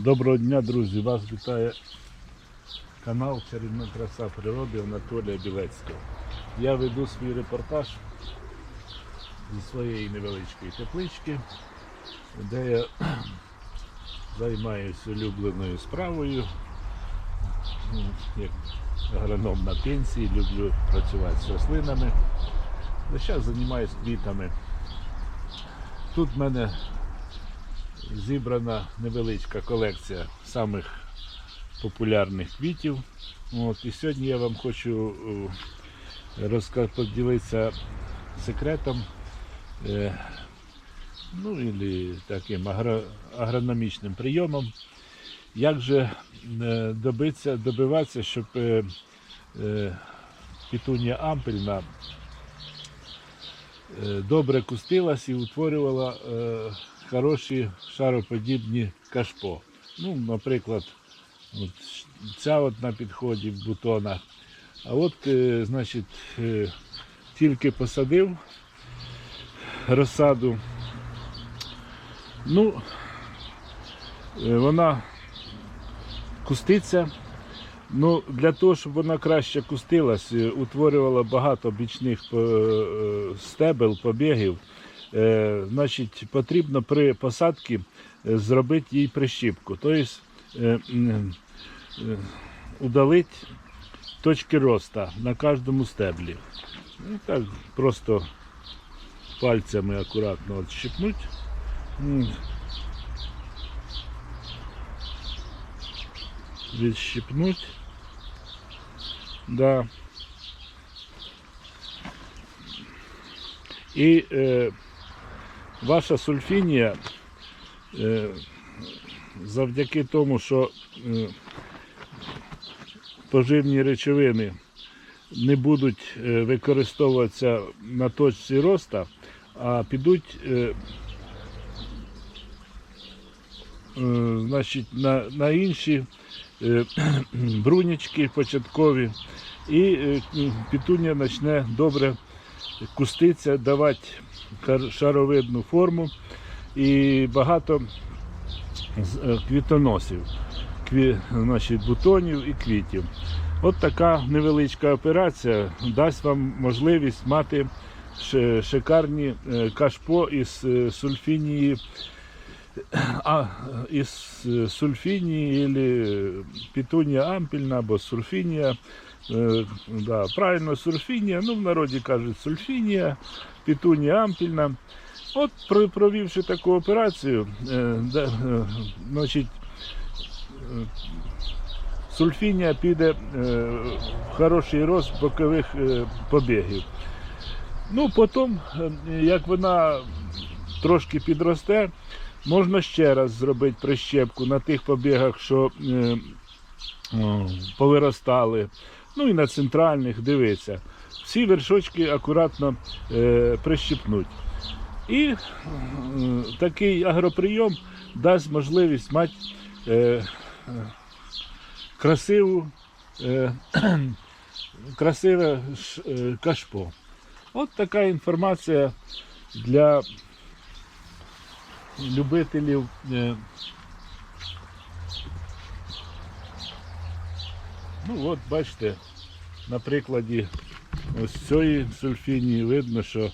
Доброго дня, друзі! Вас вітає канал Чарівна краса природи Анатолія Білецького. Я веду свій репортаж зі своєї невеличкої теплички, де я займаюся улюбленою справою. Ну, Як агроном на пенсії, люблю працювати з рослинами. Зараз займаюся квітами. Тут в мене зібрана невеличка колекція самих популярних квітів. От, і сьогодні я вам хочу е, поділитися секретом, е, ну і таким агро, агрономічним прийомом, як же е, добитися, добиватися, щоб пітунія ампельна добре кустилась і утворювала хороші шароподібні кашпо. Ну, наприклад, от ця от на підході бутона. А от, е, значить, е, тільки посадив розсаду. Ну, е, вона куститься. Ну, для того, щоб вона краще кустилась, утворювала багато бічних стебел, побігів, значить, потрібно при посадці е, зробити їй прищіпку. Тобто е, е, удалити точки росту на кожному стеблі. Ну, так, просто пальцями акуратно відщипнуть. М. Відщипнуть. Да. І е, ваша сульфінія е, завдяки тому, що е, поживні речовини не будуть е, використовуватися на точці роста, а підуть значить, на, на інші брунячки початкові, і пітунія почне добре куститися, давати шаровидну форму і багато е, квітоносів, кві, значить, бутонів і квітів. От така невеличка операція дасть вам можливість мати шикарні е, кашпо із е, сульфінії а, із сульфінії или петунія ампільна або сульфінія. Е, да, правильно, сульфінія, ну в народі кажуть сульфінія, петунія ампільна. От провівши таку операцію, е, да, е, значить, сульфінія піде в хороший рост бокових побігів. Ну, потім, як вона трошки підросте, можна ще раз зробити прищепку на тих побігах, що повиростали. Ну і на центральних дивиться. Всі вершочки акуратно е, прищепнуть. І е, такий агроприйом дасть можливість мати е, е, красиву, е, красиве ш- е, кашпо. От така інформація для любителів. е, Ну от бачите, на прикладі ось цієї сульфінії видно, що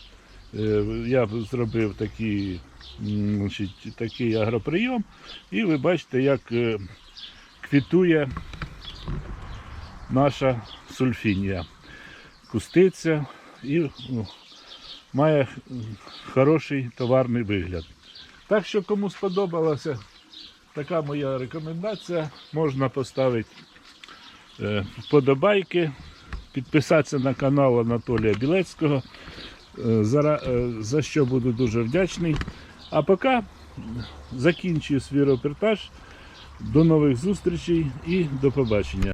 е, я зробив такий, значить, такий агроприйом, і ви бачите, як е, квітує наша сульфінія. Куститься і ну, має хороший товарний вигляд. Так що кому сподобалася така моя рекомендація, можна поставити е, вподобайки, підписатися на канал Анатолія Білецького, е, е, за що буду дуже вдячний. А поки закінчую свій репортаж. До нових зустрічей і до побачення.